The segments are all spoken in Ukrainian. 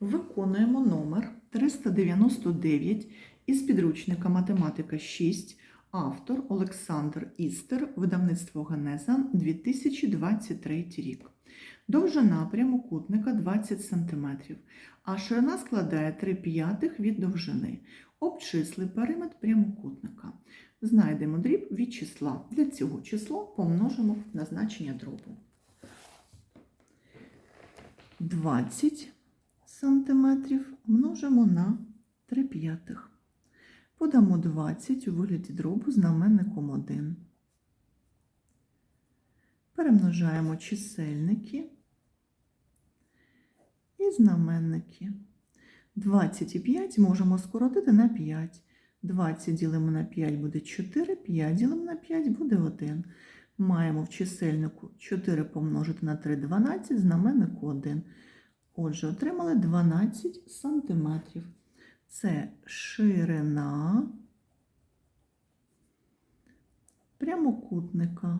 Виконуємо номер 399 із підручника Математика 6, автор Олександр Істер, видавництво Генеза 2023 рік. Довжина прямокутника 20 см, а ширина складає 3 п'ятих від довжини. Обчисли периметр прямокутника. Знайдемо дріб від числа. Для цього число помножимо на значення дробу. 20 сантиметрів множимо на 3 п'ятих. Подамо 20 у вигляді дробу знаменником 1. Перемножаємо чисельники і знаменники. 25 можемо скоротити на 5. 20 ділимо на 5 буде 4, 5 ділимо на 5 буде 1. Маємо в чисельнику 4 помножити на 3 12, знаменнику 1. Отже, отримали 12 сантиметрів. Це ширина прямокутника.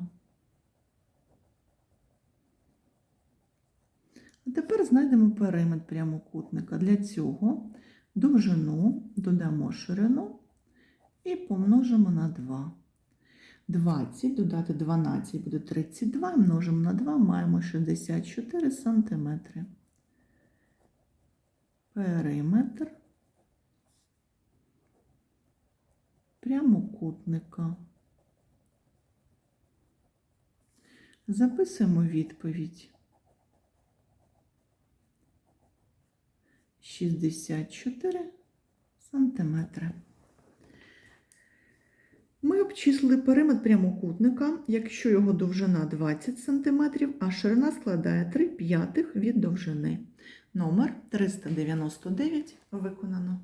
А тепер знайдемо периметр прямокутника. Для цього довжину додамо ширину і помножимо на 2. 20 додати 12 буде 32, множимо на 2, маємо 64 сантиметри. Периметр прямокутника. Записуємо відповідь. 64 сантиметри. Ми обчислили периметр прямокутника, якщо його довжина 20 см, а ширина складає 3 п'ятих від довжини. Номер 399 виконано.